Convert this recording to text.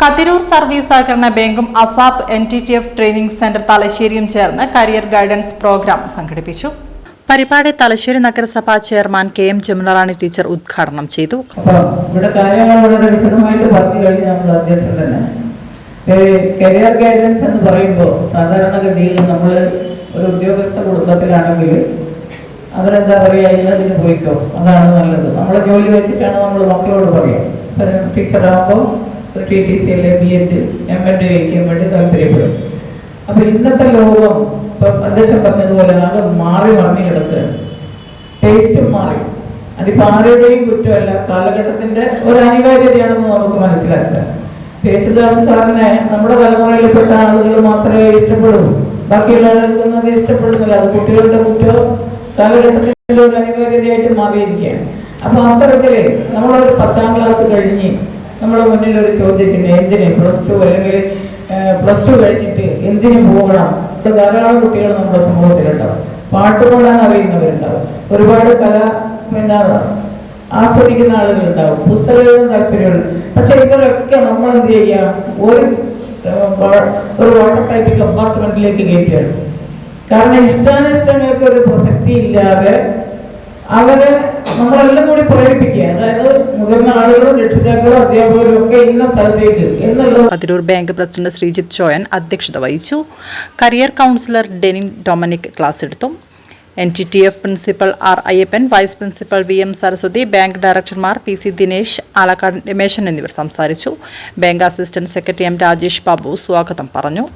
Kathirur service സഹകരണ ബാങ്കും ASAP N T T F training centre തലശ്ശേരിയും ചേർന്ന് കരിയർ ഗൈഡൻസ് പ്രോഗ്രാം സംഘടിപ്പിച്ചു. പരിപാടി തലശ്ശേരി നഗരസഭാ chairman K M Jamunarani teacher ഉദ്ഘാടനം ചെയ്തു. ഇവിടെ വളരെ വിശദമായിട്ട് കരിയർ ഗൈഡൻസ് എന്ന് പറയുമ്പോൾ സാധാരണഗതിയിൽ നമ്മൾ ഒരു ഉദ്യോഗസ്ഥ കുടുംബത്തിലാണെങ്കിൽ അവരെന്താ പറയുക ഇന്നതിന് പോയിക്കോ അതാണ് നല്ലത്. നമ്മളെ ജോലി വെച്ചിട്ടാണ് നമ്മൾ മക്കളോട് പറയുക. ടീച്ചറാകുമ്പോൾ ടി ടി സി അല്ലെ ബി എഡ് എം എഡ് കഴിക്കാൻ വേണ്ടി താല്പര്യപ്പെടും. അപ്പൊ ഇന്നത്തെ ലോകം ഇപ്പൊ അദ്ദേഹം പറഞ്ഞതുപോലെ അത് മാറി മറിഞ്ഞു കിടക്കുകയാണ്. ടേസ്റ്റും മാറി. അതിപ്പോ ആരുടെയും കുറ്റമല്ല കാലഘട്ടത്തിന്റെ ഒരു അനിവാര്യതയാണെന്ന് നമുക്ക് മനസ്സിലാക്കാം. യേശുദാസ് സാറിനെ നമ്മുടെ തലമുറയിൽപ്പെട്ട ആളുകൾ മാത്രമേ ഇഷ്ടപ്പെടൂ ബാക്കിയുള്ള ആളുകൾക്കൊന്നും അത് ഇഷ്ടപ്പെടുന്നില്ല. അത് കുട്ടികളുടെ കുറ്റോ കാലഘട്ടത്തിന്റെ ഒരു അനിവാര്യതയായിട്ട് മാറിയിരിക്കുകയാണ്. അപ്പൊ അത്തരത്തിൽ നമ്മളൊരു പത്താം ക്ലാസ് കഴിഞ്ഞ് നമ്മുടെ മുന്നിൽ ഒരു ചോദ്യത്തിന് എന്തിന് പ്ലസ് ടു അല്ലെങ്കിൽ പ്ലസ് ടു കഴിഞ്ഞിട്ട് എന്തിനു പോകണം? ഇപ്പോൾ ധാരാളം കുട്ടികൾ നമ്മുടെ സമൂഹത്തിലുണ്ടാവും. പാട്ട് പാടാൻ അറിയുന്നവരുണ്ടാവും. ഒരുപാട് കല പിന്നെ ആസ്വദിക്കുന്ന ആളുകളുണ്ടാവും. പുസ്തകം എഴുതാൻ താല്പര്യമുണ്ട് പക്ഷെ ഇവരൊക്കെ നമ്മൾ എന്ത് ചെയ്യാം? ഒരു ഒരു വാട്ടർ ടൈപ്പ് കമ്പാർട്ട്മെന്റിലേക്ക് കയറ്റുകയാണ്. കാരണം ഇഷ്ടാനിഷ്ടങ്ങൾക്ക് ഒരു പ്രസക്തി ഇല്ലാതെ അവരെ നമ്മളെല്ലാം കൂടി പ്രേരിപ്പിക്കുക. അതായത് മുതിർന്ന ആളുകളും രക്ഷിതാക്കളും അധ്യാപകരും ഒക്കെ ഇന്ന സ്ഥലത്തേക്ക് എന്നുള്ള അതിരൂർ ബാങ്ക് പ്രസിഡന്റ് ശ്രീജിത്ത് ചോയൻ അധ്യക്ഷത വഹിച്ചു. Career counsellor Denin Dominic class എടുത്തു. N T T F principal R Ayyappan vice principal V M Saraswathi bank ഡയറക്ടർമാർ P C Dinesh Alakkad Rameshan എന്നിവർ സംസാരിച്ചു. Bank assistant secretary M Rajesh Babu സ്വാഗതം പറഞ്ഞു.